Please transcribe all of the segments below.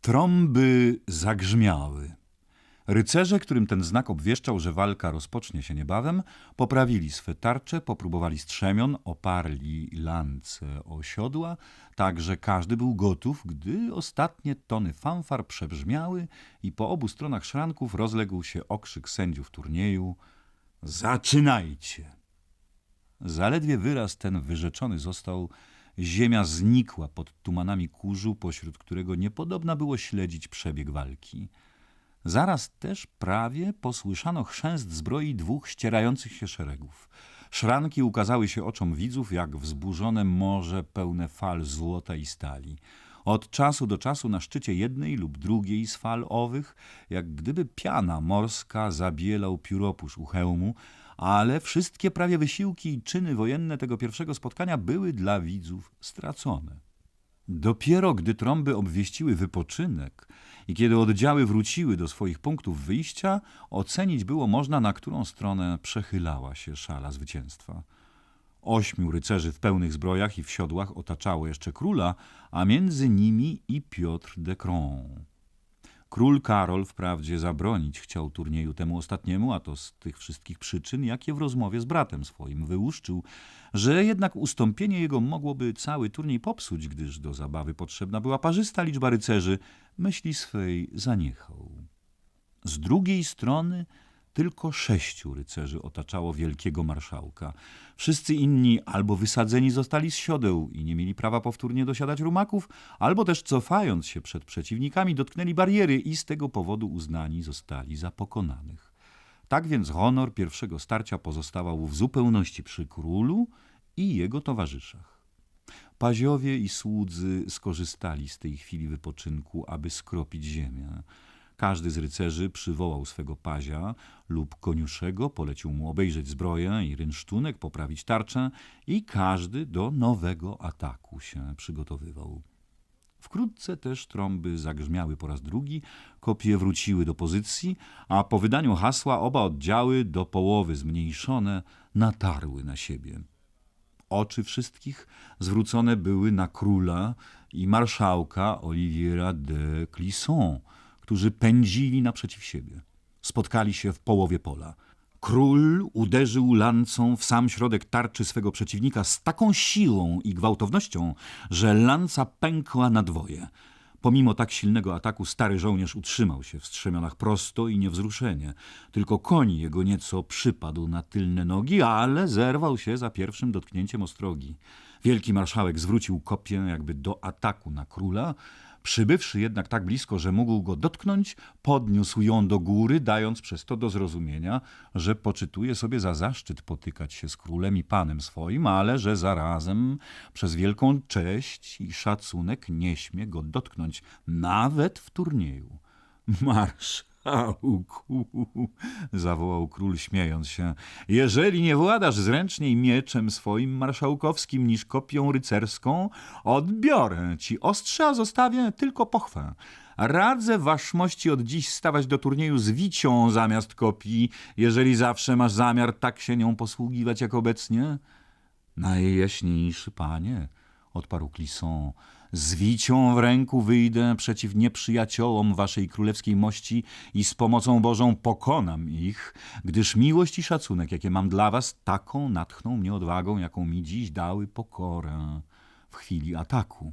Trąby zagrzmiały. Rycerze, którym ten znak obwieszczał, że walka rozpocznie się niebawem, poprawili swe tarcze, popróbowali strzemion, oparli lance o siodła, tak że każdy był gotów, gdy ostatnie tony fanfar przebrzmiały i po obu stronach szranków rozległ się okrzyk sędziów turnieju Zaczynajcie! Zaledwie wyraz ten wyrzeczony został, ziemia znikła pod tumanami kurzu, pośród którego niepodobna było śledzić przebieg walki. Zaraz też prawie posłyszano chrzęst zbroi dwóch ścierających się szeregów. Szranki ukazały się oczom widzów jak wzburzone morze pełne fal złota i stali. Od czasu do czasu na szczycie jednej lub drugiej z fal owych, jak gdyby piana morska zabielał pióropusz u hełmu, ale wszystkie prawie wysiłki i czyny wojenne tego pierwszego spotkania były dla widzów stracone. Dopiero gdy trąby obwieściły wypoczynek i kiedy oddziały wróciły do swoich punktów wyjścia, ocenić było można, na którą stronę przechylała się szala zwycięstwa. Ośmiu rycerzy w pełnych zbrojach i w siodłach otaczało jeszcze króla, a między nimi i Piotr de Cron. Król Karol wprawdzie zabronić chciał turnieju temu ostatniemu, a to z tych wszystkich przyczyn, jakie w rozmowie z bratem swoim wyłuszczył, że jednak ustąpienie jego mogłoby cały turniej popsuć, gdyż do zabawy potrzebna była parzysta liczba rycerzy, myśli swej zaniechał. Z drugiej strony tylko sześciu rycerzy otaczało wielkiego marszałka. Wszyscy inni albo wysadzeni zostali z siodeł i nie mieli prawa powtórnie dosiadać rumaków, albo też cofając się przed przeciwnikami dotknęli bariery i z tego powodu uznani zostali za pokonanych. Tak więc honor pierwszego starcia pozostawał w zupełności przy królu i jego towarzyszach. Paziowie i słudzy skorzystali z tej chwili wypoczynku, aby skropić ziemię. Każdy z rycerzy przywołał swego pazia lub koniuszego, polecił mu obejrzeć zbroję i rynsztunek, poprawić tarczę i każdy do nowego ataku się przygotowywał. Wkrótce też trąby zagrzmiały po raz drugi, kopie wróciły do pozycji, a po wydaniu hasła oba oddziały, do połowy zmniejszone, natarły na siebie. Oczy wszystkich zwrócone były na króla i marszałka Oliviera de Clisson, którzy pędzili naprzeciw siebie. Spotkali się w połowie pola. Król uderzył lancą w sam środek tarczy swego przeciwnika z taką siłą i gwałtownością, że lanca pękła na dwoje. Pomimo tak silnego ataku stary żołnierz utrzymał się w strzemionach prosto i niewzruszenie. Tylko koń jego nieco przypadł na tylne nogi, ale zerwał się za pierwszym dotknięciem ostrogi. Wielki marszałek zwrócił kopię jakby do ataku na króla, Przybywszy jednak tak blisko, że mógł go dotknąć, podniósł ją do góry, dając przez to do zrozumienia, że poczytuje sobie za zaszczyt potykać się z królem i panem swoim, ale że zarazem przez wielką cześć i szacunek nie śmie go dotknąć, nawet w turnieju. Marsz! Zawołał król śmiejąc się, jeżeli nie władasz zręczniej mieczem swoim marszałkowskim niż kopią rycerską, odbiorę ci ostrze, a zostawię tylko pochwę. Radzę waszmości od dziś stawać do turnieju z wicią zamiast kopii, jeżeli zawsze masz zamiar tak się nią posługiwać jak obecnie. Najjaśniejszy panie, odparł Clisson, z wicią w ręku wyjdę przeciw nieprzyjaciołom waszej królewskiej mości i z pomocą Bożą pokonam ich, gdyż miłość i szacunek, jakie mam dla was, taką natchną mnie odwagą, jaką mi dziś dały pokorę w chwili ataku.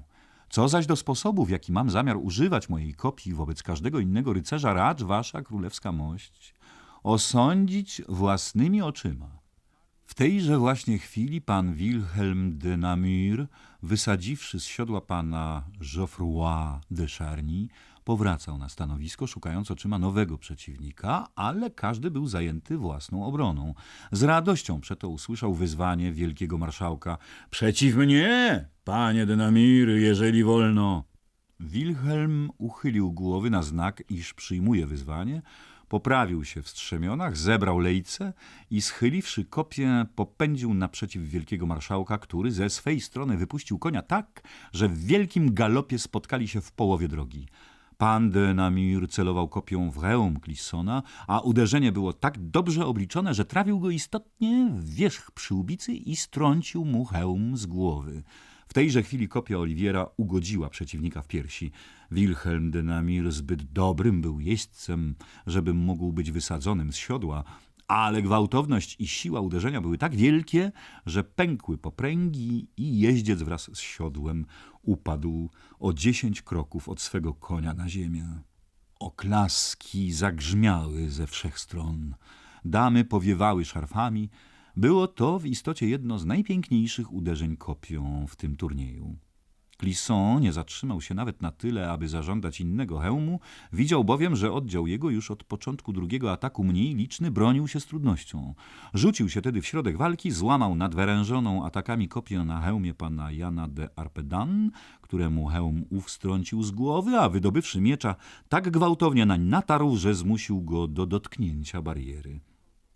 Co zaś do sposobu, w jaki mam zamiar używać mojej kopii wobec każdego innego rycerza, racz wasza królewska mość osądzić własnymi oczyma. W tejże właśnie chwili pan Wilhelm de Namur, wysadziwszy z siodła pana Geoffroy de Charny, powracał na stanowisko, szukając oczyma nowego przeciwnika, ale każdy był zajęty własną obroną. Z radością przeto usłyszał wyzwanie wielkiego marszałka. Przeciw mnie, panie de Namur, jeżeli wolno. Wilhelm uchylił głowy na znak, iż przyjmuje wyzwanie, poprawił się w strzemionach, zebrał lejce i schyliwszy kopię, popędził naprzeciw wielkiego marszałka, który ze swej strony wypuścił konia tak, że w wielkim galopie spotkali się w połowie drogi. Pan de Namur celował kopią w hełm Clissona, a uderzenie było tak dobrze obliczone, że trafił go istotnie w wierzch przyłbicy i strącił mu hełm z głowy. W tejże chwili kopia Oliwiera ugodziła przeciwnika w piersi. Wilhelm de Namur zbyt dobrym był jeźdźcem, żeby mógł być wysadzonym z siodła, ale gwałtowność i siła uderzenia były tak wielkie, że pękły popręgi i jeździec wraz z siodłem upadł o dziesięć kroków od swego konia na ziemię. Oklaski zagrzmiały ze wszech stron. Damy powiewały szarfami. Było to w istocie jedno z najpiękniejszych uderzeń kopią w tym turnieju. Clisson nie zatrzymał się nawet na tyle, aby zażądać innego hełmu, widział bowiem, że oddział jego już od początku drugiego ataku mniej liczny bronił się z trudnością. Rzucił się tedy w środek walki, złamał nadwyrężoną atakami kopię na hełmie pana Jana de Arpedan, któremu hełm ów strącił z głowy, a wydobywszy miecza, tak gwałtownie nań natarł, że zmusił go do dotknięcia bariery.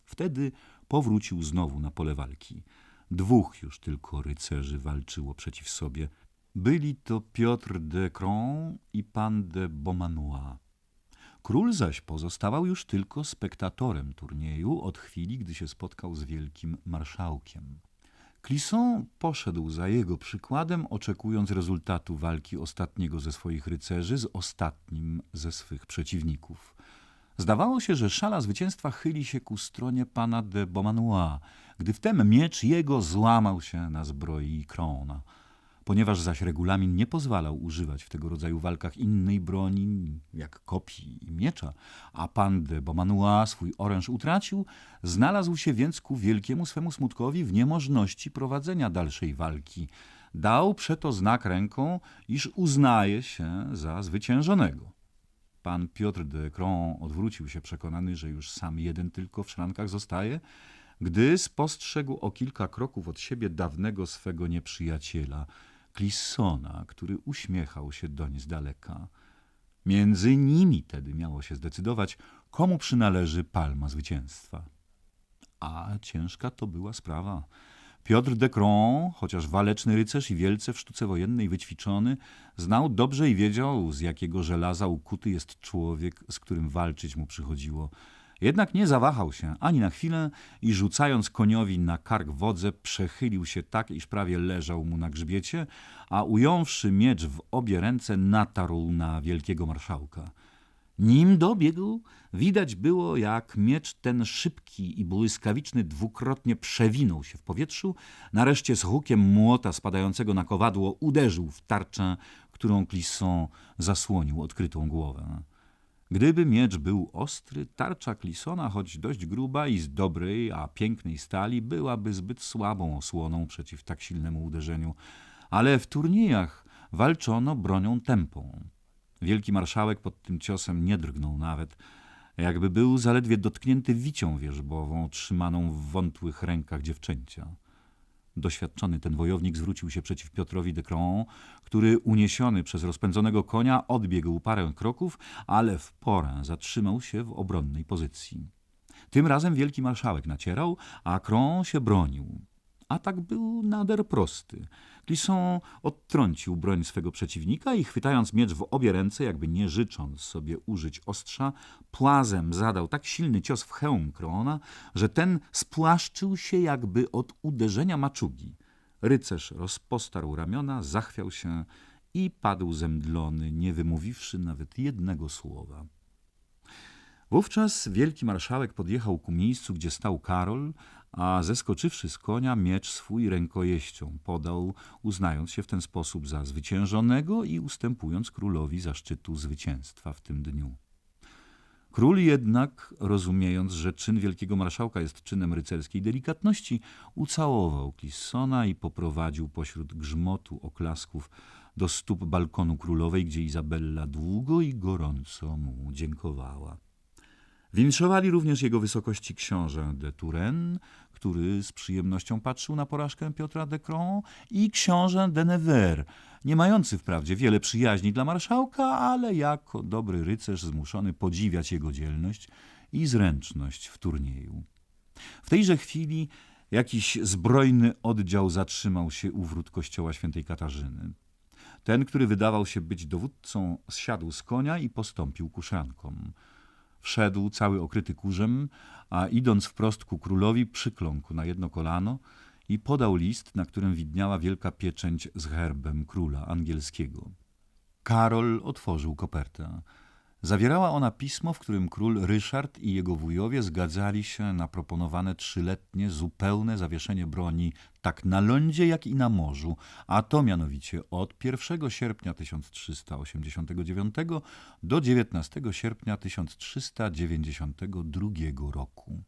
Wtedy powrócił znowu na pole walki. Dwóch już tylko rycerzy walczyło przeciw sobie – byli to Piotr de Cron i pan de Beaumanoir. Król zaś pozostawał już tylko spektatorem turnieju od chwili, gdy się spotkał z wielkim marszałkiem. Clisson poszedł za jego przykładem, oczekując rezultatu walki ostatniego ze swoich rycerzy z ostatnim ze swych przeciwników. Zdawało się, że szala zwycięstwa chyli się ku stronie pana de Beaumanoir, gdy wtem miecz jego złamał się na zbroi Krona. Ponieważ zaś regulamin nie pozwalał używać w tego rodzaju walkach innej broni, jak kopii i miecza, a pan de Beaumanoir swój oręż utracił, znalazł się więc ku wielkiemu swemu smutkowi w niemożności prowadzenia dalszej walki. Dał przeto znak ręką, iż uznaje się za zwyciężonego. Pan Piotr de Cron odwrócił się przekonany, że już sam jeden tylko w szrankach zostaje, gdy spostrzegł o kilka kroków od siebie dawnego swego nieprzyjaciela – Clissona, który uśmiechał się doń z daleka. Między nimi tedy miało się zdecydować, komu przynależy palma zwycięstwa. A ciężka to była sprawa. Piotr de Cron, chociaż waleczny rycerz i wielce w sztuce wojennej wyćwiczony, znał dobrze i wiedział, z jakiego żelaza ukuty jest człowiek, z którym walczyć mu przychodziło. Jednak nie zawahał się ani na chwilę i rzucając koniowi na kark wodze, przechylił się tak, iż prawie leżał mu na grzbiecie, a ująwszy miecz w obie ręce, natarł na wielkiego marszałka. Nim dobiegł, widać było, jak miecz ten szybki i błyskawiczny dwukrotnie przewinął się w powietrzu, nareszcie z hukiem młota spadającego na kowadło uderzył w tarczę, którą Clisson zasłonił odkrytą głowę. Gdyby miecz był ostry, tarcza Klisona, choć dość gruba i z dobrej, a pięknej stali, byłaby zbyt słabą osłoną przeciw tak silnemu uderzeniu. Ale w turniejach walczono bronią tępą. Wielki marszałek pod tym ciosem nie drgnął nawet, jakby był zaledwie dotknięty wicią wierzbową, trzymaną w wątłych rękach dziewczęcia. Doświadczony ten wojownik zwrócił się przeciw Piotrowi de Cron, który uniesiony przez rozpędzonego konia odbiegł parę kroków, ale w porę zatrzymał się w obronnej pozycji. Tym razem wielki marszałek nacierał, a Cron się bronił. Atak był nader prosty. Clisson odtrącił broń swego przeciwnika i chwytając miecz w obie ręce, jakby nie życząc sobie użyć ostrza, płazem zadał tak silny cios w hełm Krona, że ten spłaszczył się jakby od uderzenia maczugi. Rycerz rozpostarł ramiona, zachwiał się i padł zemdlony, nie wymówiwszy nawet jednego słowa. Wówczas wielki marszałek podjechał ku miejscu, gdzie stał Karol, a zeskoczywszy z konia, miecz swój rękojeścią podał, uznając się w ten sposób za zwyciężonego i ustępując królowi zaszczytu zwycięstwa w tym dniu. Król jednak, rozumiejąc, że czyn wielkiego marszałka jest czynem rycerskiej delikatności, ucałował Clissona i poprowadził pośród grzmotu oklasków do stóp balkonu królowej, gdzie Izabella długo i gorąco mu dziękowała. Winszowali również jego wysokości książę de Turenne, który z przyjemnością patrzył na porażkę Piotra de Cron i książę de Nevers, nie mający wprawdzie wiele przyjaźni dla marszałka, ale jako dobry rycerz zmuszony podziwiać jego dzielność i zręczność w turnieju. W tejże chwili jakiś zbrojny oddział zatrzymał się u wrót kościoła świętej Katarzyny. Ten, który wydawał się być dowódcą, zsiadł z konia i postąpił ku szrankom. Wszedł cały okryty kurzem, a idąc wprost ku królowi, przykląkł na jedno kolano i podał list, na którym widniała wielka pieczęć z herbem króla angielskiego. Karol otworzył kopertę. Zawierała ona pismo, w którym król Ryszard i jego wujowie zgadzali się na proponowane trzyletnie zupełne zawieszenie broni tak na lądzie, jak i na morzu, a to mianowicie od 1 sierpnia 1389 do 19 sierpnia 1392 roku.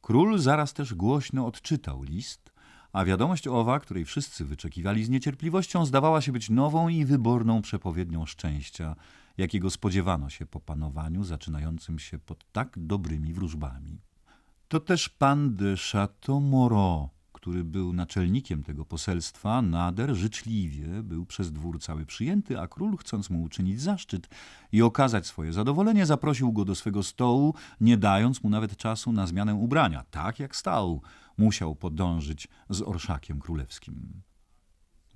Król zaraz też głośno odczytał list, a wiadomość owa, której wszyscy wyczekiwali z niecierpliwością, zdawała się być nową i wyborną przepowiednią szczęścia, jakiego spodziewano się po panowaniu zaczynającym się pod tak dobrymi wróżbami. To też pan de Chateau-Moreau, który był naczelnikiem tego poselstwa, nader życzliwie był przez dwór cały przyjęty, a król, chcąc mu uczynić zaszczyt i okazać swoje zadowolenie, zaprosił go do swego stołu, nie dając mu nawet czasu na zmianę ubrania. Tak jak stał, musiał podążyć z orszakiem królewskim.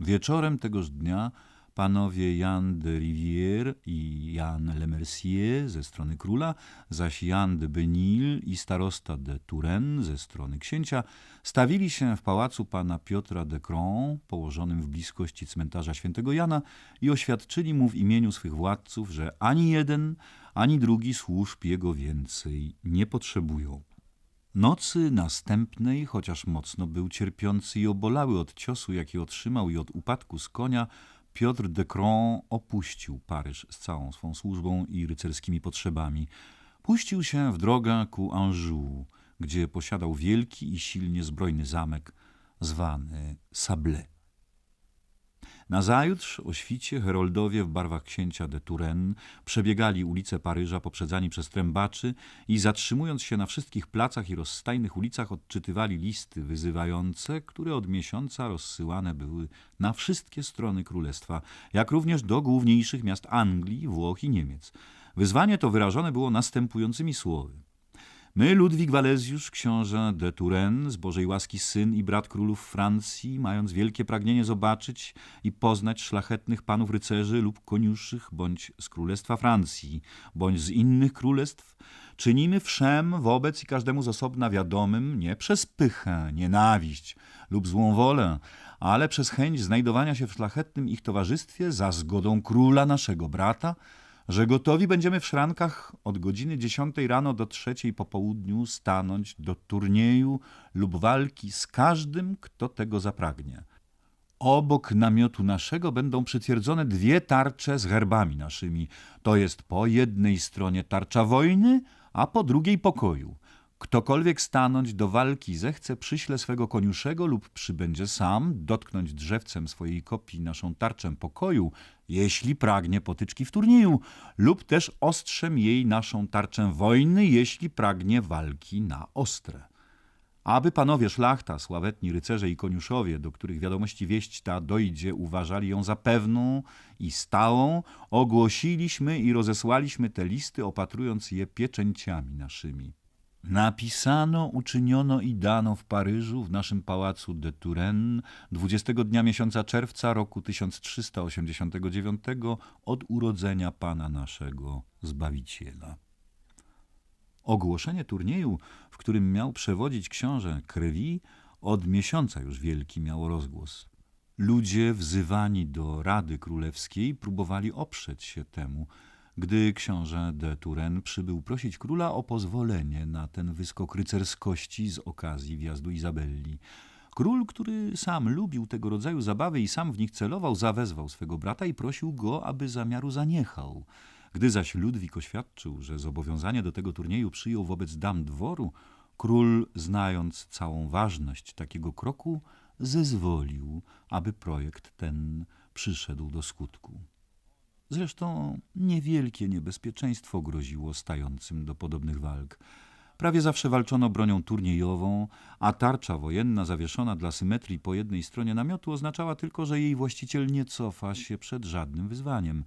Wieczorem tegoż dnia panowie Jan de Rivière i Jan Le Mercier ze strony króla, zaś Jan de Benil i starosta de Touraine ze strony księcia stawili się w pałacu pana Piotra de Cron, położonym w bliskości cmentarza świętego Jana i oświadczyli mu w imieniu swych władców, że ani jeden, ani drugi służb jego więcej nie potrzebują. Nocy następnej, chociaż mocno był cierpiący i obolały od ciosu, jaki otrzymał i od upadku z konia, Piotr de Cron opuścił Paryż z całą swą służbą i rycerskimi potrzebami. Puścił się w drogę ku Anjou, gdzie posiadał wielki i silnie zbrojny zamek zwany Sablé. Nazajutrz o świcie heroldowie w barwach księcia de Touraine przebiegali ulice Paryża poprzedzani przez trębaczy i zatrzymując się na wszystkich placach i rozstajnych ulicach odczytywali listy wyzywające, które od miesiąca rozsyłane były na wszystkie strony królestwa, jak również do główniejszych miast Anglii, Włoch i Niemiec. Wyzwanie to wyrażone było następującymi słowy. My, Ludwik Walezjusz, książę de Touraine, z Bożej łaski syn i brat królów Francji, mając wielkie pragnienie zobaczyć i poznać szlachetnych panów rycerzy lub koniuszych, bądź z królestwa Francji, bądź z innych królestw, czynimy wszem wobec i każdemu z osobna wiadomym, nie przez pychę, nienawiść lub złą wolę, ale przez chęć znajdowania się w szlachetnym ich towarzystwie za zgodą króla naszego brata, że gotowi będziemy w szrankach od godziny 10 rano do trzeciej po południu stanąć do turnieju lub walki z każdym, kto tego zapragnie. Obok namiotu naszego będą przytwierdzone dwie tarcze z herbami naszymi, to jest po jednej stronie tarcza wojny, a po drugiej pokoju. Ktokolwiek stanąć do walki zechce, przyśle swego koniuszego lub przybędzie sam, dotknąć drzewcem swojej kopii naszą tarczę pokoju, jeśli pragnie potyczki w turnieju, lub też ostrzem jej naszą tarczę wojny, jeśli pragnie walki na ostre. Aby panowie szlachta, sławetni rycerze i koniuszowie, do których wiadomości wieść ta dojdzie, uważali ją za pewną i stałą, ogłosiliśmy i rozesłaliśmy te listy, opatrując je pieczęciami naszymi. Napisano, uczyniono i dano w Paryżu, w naszym pałacu de Touraine, 20 dnia miesiąca czerwca roku 1389 od urodzenia Pana naszego Zbawiciela. Ogłoszenie turnieju, w którym miał przewodzić książę krwi, od miesiąca już wielki miało rozgłos. Ludzie wzywani do Rady Królewskiej próbowali oprzeć się temu, gdy książę de Turenne przybył prosić króla o pozwolenie na ten wyskok rycerskości z okazji wjazdu Izabelli. Król, który sam lubił tego rodzaju zabawy i sam w nich celował, zawezwał swego brata i prosił go, aby zamiaru zaniechał. Gdy zaś Ludwik oświadczył, że zobowiązanie do tego turnieju przyjął wobec dam dworu, król, znając całą ważność takiego kroku, zezwolił, aby projekt ten przyszedł do skutku. Zresztą niewielkie niebezpieczeństwo groziło stającym do podobnych walk. Prawie zawsze walczono bronią turniejową, a tarcza wojenna zawieszona dla symetrii po jednej stronie namiotu oznaczała tylko, że jej właściciel nie cofa się przed żadnym wyzwaniem.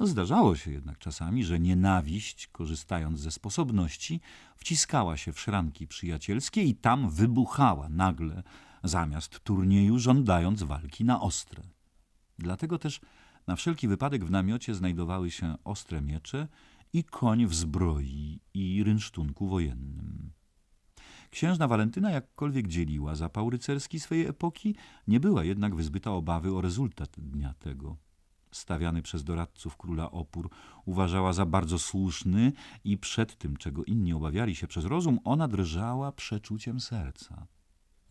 Zdarzało się jednak czasami, że nienawiść, korzystając ze sposobności, wciskała się w szranki przyjacielskie i tam wybuchała nagle, zamiast turnieju żądając walki na ostre. Dlatego też na wszelki wypadek w namiocie znajdowały się ostre miecze i koń w zbroi i rynsztunku wojennym. Księżna Walentyna jakkolwiek dzieliła zapał rycerski swojej epoki, nie była jednak wyzbyta obawy o rezultat dnia tego. Stawiany przez doradców króla opór uważała za bardzo słuszny i przed tym, czego inni obawiali się przez rozum, ona drżała przeczuciem serca.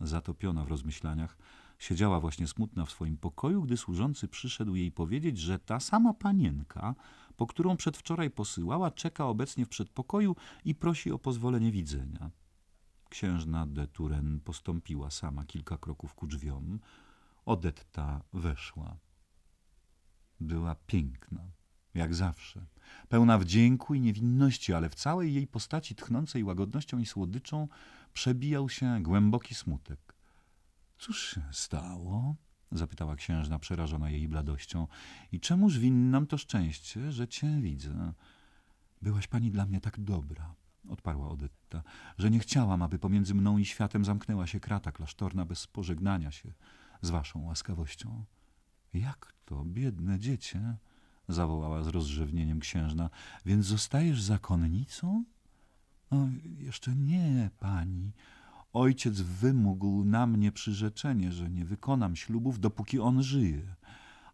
Zatopiona w rozmyślaniach, siedziała właśnie smutna w swoim pokoju, gdy służący przyszedł jej powiedzieć, że ta sama panienka, po którą przedwczoraj posyłała, czeka obecnie w przedpokoju i prosi o pozwolenie widzenia. Księżna de Turenne postąpiła sama kilka kroków ku drzwiom. Odetta weszła. Była piękna, jak zawsze, pełna wdzięku i niewinności, ale w całej jej postaci tchnącej łagodnością i słodyczą przebijał się głęboki smutek. Cóż się stało? zapytała księżna, przerażona jej bladością. I czemuż winnam to szczęście, że cię widzę? Byłaś pani dla mnie tak dobra, odparła Odetta, że nie chciałam, aby pomiędzy mną i światem zamknęła się krata klasztorna bez pożegnania się z waszą łaskawością. Jak to, biedne dziecię? zawołała z rozrzewnieniem księżna. Więc zostajesz zakonnicą? O, jeszcze nie, pani. Ojciec wymógł na mnie przyrzeczenie, że nie wykonam ślubów, dopóki on żyje.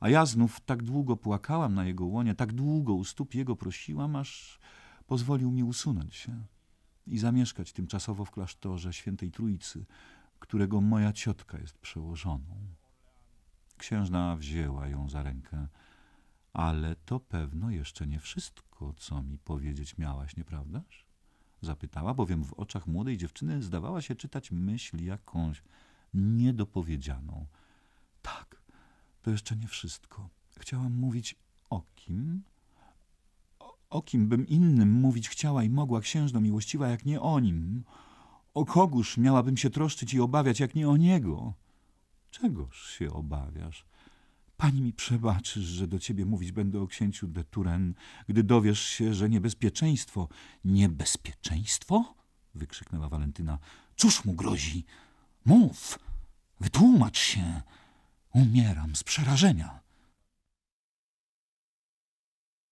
A ja znów tak długo płakałam na jego łonie, tak długo u stóp jego prosiłam, aż pozwolił mi usunąć się i zamieszkać tymczasowo w klasztorze świętej Trójcy, którego moja ciotka jest przełożoną. Księżna wzięła ją za rękę. Ale to pewno jeszcze nie wszystko, co mi powiedzieć miałaś, nieprawdaż? Zapytała, bowiem w oczach młodej dziewczyny zdawała się czytać myśl jakąś niedopowiedzianą. Tak, to jeszcze nie wszystko. Chciałam mówić o kim? O, o kim bym innym mówić chciała i mogła księżno miłościwa, jak nie o nim? O kogóż miałabym się troszczyć i obawiać, jak nie o niego? Czegoż się obawiasz? Pani mi przebaczysz, że do ciebie mówić będę o księciu de Turenne, gdy dowiesz się, że niebezpieczeństwo... Niebezpieczeństwo? wykrzyknęła Walentyna. Cóż mu grozi? Mów, wytłumacz się. Umieram z przerażenia.